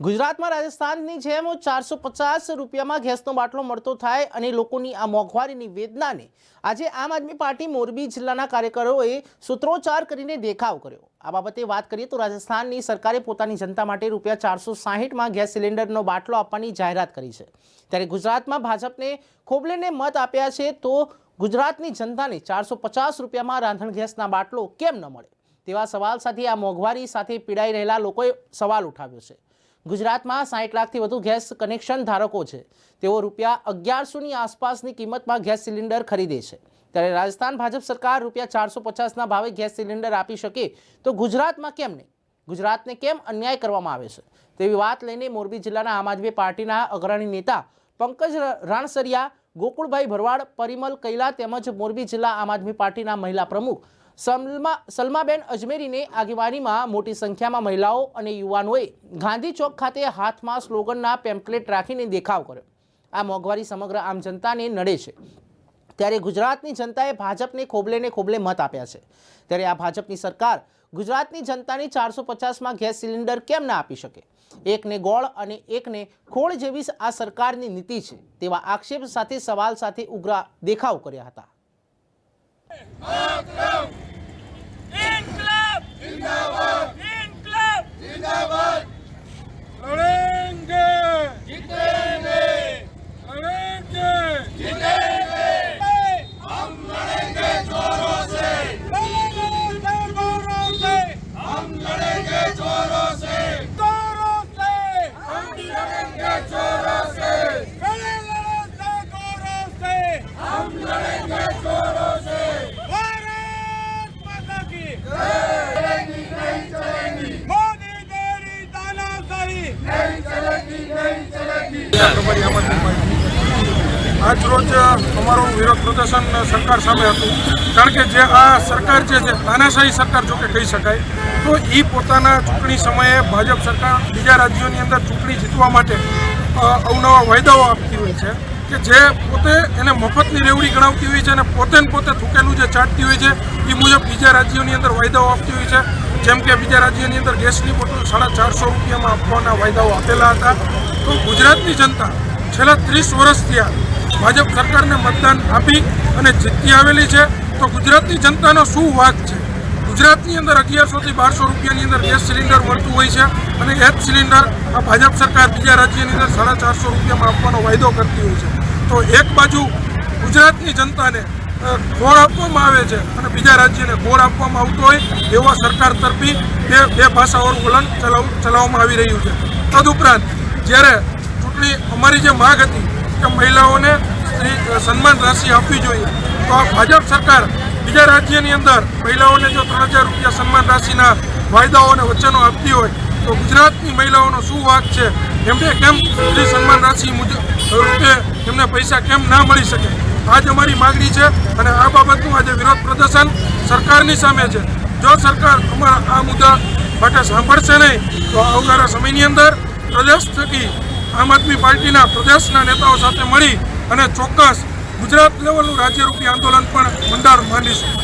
ગુજરાતમાં રાજસ્થાનની જેમ ચારસો પચાસ રૂપિયામાં ગેસનો બાટલો મળતો થાય અને લોકોની આ મોંઘવારીની વેદનાને આજે આમ આદમી પાર્ટી મોરબી જિલ્લાના કાર્યકરોએ સૂત્રોચ્ચાર કરીને દેખાવ કર્યો. આ બાબતે વાત કરીએ તો રાજસ્થાનની સરકારે પોતાની જનતા માટે રૂપિયા ચારસો સાહીઠમાં ગેસ સિલિન્ડરનો બાટલો આપવાની જાહેરાત કરી છે. ત્યારે ગુજરાતમાં ભાજપને ખોબલેને મત આપ્યા છે તો ગુજરાતની જનતાને ચારસો પચાસ રૂપિયામાં રાંધણ ગેસના બાટલો કેમ ન મળે? તેવા સવાલ સાથે આ મોંઘવારી સાથે પીડાઈ રહેલા લોકોએ સવાલ ઉઠાવ્યો છે. ગુજરાતમાં સાઠ લાખથી વધુ ગેસ કનેક્શન ધારકો છે. તેઓ રૂપિયા અગિયારસોની આસપાસની કિંમતમાં ગેસ સિલિન્ડર ખરીદે છે. ત્યારે રાજસ્થાન ભાજપ સરકાર રૂપિયા ચારસો પચાસના ભાવે ગેસ સિલિન્ડર આપી શકે તો ગુજરાતમાં કેમ નહીં? ગુજરાતને કેમ અન્યાય કરવામાં આવે છે? તેવી વાત લઈને મોરબી જિલ્લાના આમ આદમી પાર્ટીના અગ્રણી નેતા પંકજ રાણસરિયા, ગોકુળભાઈ ભરવાડ, પરિમલ કૈલા તેમજ મોરબી જિલ્લા આમ આદમી પાર્ટીના મહિલા પ્રમુખ સલમા, સલમાબેન અજમેરીને આગેવાનીમાં મોટી સંખ્યામાં મહિલાઓ અને યુવાનોએ ગાંધી ચોક ખાતે હાથમાં સ્લોગનના પેમ્પલેટ રાખીને દેખાવ કર્યો. આ મોંઘવારી સમગ્ર આમ જનતાને નડે છે. ત્યારે ગુજરાતની જનતાએ ભાજપને ખોબલેને ખોબલે મત આપ્યા છે. ત્યારે આ ભાજપની સરકાર ગુજરાતની જનતાની ચારસો પચાસમાં ગેસ સિલિન્ડર કેમ ના આપી શકે? એકને ગોળ અને એકને ખોળ જેવી આ સરકારની નીતિ છે, તેવા આક્ષેપ સાથે સવાલ સાથે ઉગ્ર દેખાવ કર્યા હતા. जिंदाबाद પાર્ટી આજ રોજ અમારું વિરોધ પ્રદર્શન સરકાર સામે હતું. કારણ કે જે આ સરકાર જે છે તાનાશાહી સરકાર જો કે કહી શકાય, તો એ પોતાના ચૂંટણી સમયે ભાજપ સરકાર બીજા રાજ્યોની અંદર ચૂંટણી જીતવા માટે અવનવા વાયદાઓ આપતી હોય છે, કે જે પોતે એને મફતની રેવડી ગણાવતી હોય છે અને પોતે પોતે થૂકેલું જે ચાટતી હોય છે એ મુજબ બીજા રાજ્યોની અંદર વાયદાઓ આપતી હોય છે. જેમ કે બીજા રાજ્યોની અંદર ગેસની બોટલ સાડા ચારસો રૂપિયામાં આપવાના વાયદાઓ આપેલા હતા. તો ગુજરાતની જનતા છેલ્લા ત્રીસ વર્ષથી આ ભાજપ સરકારને મતદાન આપી અને જીતી આવેલી છે, તો ગુજરાતની જનતાનો શું વાક છે? ગુજરાતની અંદર અગિયારસોથી બારસો રૂપિયાની અંદર ગેસ સિલિન્ડર મળતું હોય છે અને એ જ સિલિન્ડર આ ભાજપ સરકાર બીજા રાજ્યની અંદર સાડા ચારસો રૂપિયામાં આપવાનો વાયદો કરતી હોય છે. તો એક બાજુ ગુજરાતની જનતાને ગોળ આપવામાં આવે છે અને બીજા રાજ્યને ગોળ આપવામાં આવતો હોય એવા સરકાર તરફી બે બે ભાષાઓનું વલણ ચલાવ, ચલાવવામાં આવી રહ્યું છે. તદુપરાંત જ્યારે ચૂંટણી અમારી જે માગ હતી કે મહિલાઓને સ્ત્રી સન્માન રાશિ આપવી જોઈએ. તો આ ભાજપ સરકાર બીજા રાજ્યની અંદર મહિલાઓને જો ત્રણ હજાર રૂપિયા સન્માન રાશિના વાયદાઓ અને વચનો આપતી હોય, તો ગુજરાતની મહિલાઓનો શું વાક છે? એમને કેમ સ્ત્રી સન્માન રાશિ મુજબ રૂપે એમને પૈસા કેમ ના મળી શકે? આજ અમારી માગણી છે અને આ બાબતનું આજે વિરોધ પ્રદર્શન સરકારની સામે છે. જો સરકાર અમારા આ મુદ્દા માટે સાંભળશે નહીં, તો આવનારા સમયની અંદર પ્રદેશ થકી આમ આદમી પાર્ટીના પ્રદેશના નેતાઓ સાથે મળી અને ચોક્કસ ગુજરાત લેવલનું રાજ્યરૂપી આંદોલન પણ મંડાર માંડીશું.